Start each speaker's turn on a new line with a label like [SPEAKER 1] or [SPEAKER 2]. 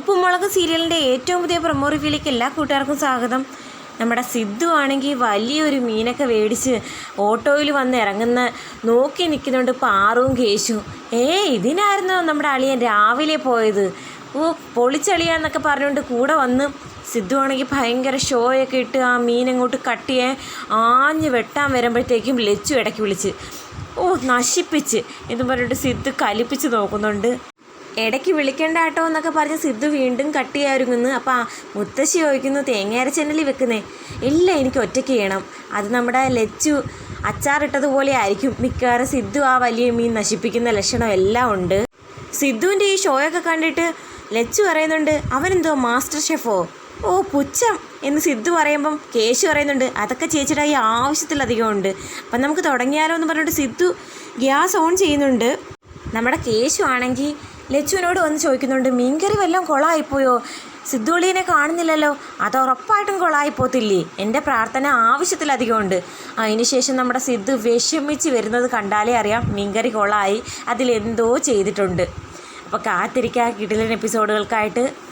[SPEAKER 1] ഉപ്പുമുളക് സീരിയലിന്റെ ഏറ്റവും പുതിയ പ്രൊമോ റിവ്യൂലേക്ക് എല്ലാ കൂട്ടുകാർക്കും സ്വാഗതം. നമ്മുടെ സിദ്ധു ആണെങ്കിൽ വലിയൊരു മീനൊക്കെ മേടിച്ച് ഓട്ടോയിൽ വന്ന് ഇറങ്ങുന്ന നോക്കി നിൽക്കുന്നുണ്ട് പാറുവും കേശു. ഏ ഇതിനായിരുന്നു നമ്മുടെ അളിയൻ രാവിലെ പോയത്. ഓ പൊളിച്ചളിയാന്നൊക്കെ പറഞ്ഞുകൊണ്ട് കൂടെ വന്ന് സിദ്ധു ആണെങ്കിൽ ഭയങ്കര ഷോയൊക്കെ ഇട്ട് ആ മീൻ അങ്ങോട്ട് കട്ട് ചെയ്യാൻ ആഞ്ഞ് വെട്ടാൻ വരുമ്പോഴത്തേക്കും ലച്ചു ഇടയ്ക്ക് വിളിച്ച് ഓ നശിപ്പിച്ച് എന്ന് പറഞ്ഞിട്ട് സിദ്ധു കലിപ്പിച്ച് നോക്കുന്നുണ്ട് ഇടയ്ക്ക് വിളിക്കേണ്ട കേട്ടോ എന്നൊക്കെ പറഞ്ഞ് സിദ്ധു വീണ്ടും കട്ട് ചെയ്യാറുങ്ങുന്നു അപ്പം ആ മുത്തശ്ശി ചോദിക്കുന്നു തേങ്ങ അരച്ചെണ്ണലി വെക്കുന്നേ? ഇല്ല എനിക്ക് ഒറ്റയ്ക്ക് ചെയ്യണം അത് നമ്മുടെ ലച്ചു അച്ചാറിട്ടതുപോലെ ആയിരിക്കും. മിക്കവാറും സിദ്ധു ആ വലിയ മീൻ നശിപ്പിക്കുന്ന ലക്ഷണം എല്ലാം ഉണ്ട്. സിദ്ധുവിന്റെ ഈ ഷോയൊക്കെ കണ്ടിട്ട് ലച്ചു പറയുന്നുണ്ട് അവനെന്തോ മാസ്റ്റർ ഷെഫോ? ഓ പുച്ഛം എന്ന് സിദ്ധു പറയുമ്പം കേശു പറയുന്നുണ്ട് അതൊക്കെ ചേച്ചിയുടെ ഈ ആവശ്യത്തിലധികം ഉണ്ട്. അപ്പം നമുക്ക് തുടങ്ങിയാലോ എന്ന് പറഞ്ഞിട്ട് സിദ്ധു ഗ്യാസ് ഓൺ ചെയ്യുന്നുണ്ട്. നമ്മുടെ കേശു ആണെങ്കിൽ ലച്ചുവിനോട് വന്ന് ചോദിക്കുന്നുണ്ട് മീൻകറി വല്ലതും കൊളായിപ്പോയോ? സിദ്ധുളിനെ കാണുന്നില്ലല്ലോ. അത് ഉറപ്പായിട്ടും കൊളായിപ്പോത്തില്ലേ? എന്റെ പ്രാർത്ഥന ആവശ്യത്തിലധികം ഉണ്ട് അതിനുശേഷം നമ്മുടെ സിദ്ധു വിഷമിച്ച് വരുന്നത് കണ്ടാലേ അറിയാം മീൻകറി കൊളായി. അതിലെന്തോ ചെയ്തിട്ടുണ്ട്. അപ്പോൾ കാത്തിരിക്കുക കിടിലൻ എപ്പിസോഡുകൾക്കായിട്ട്.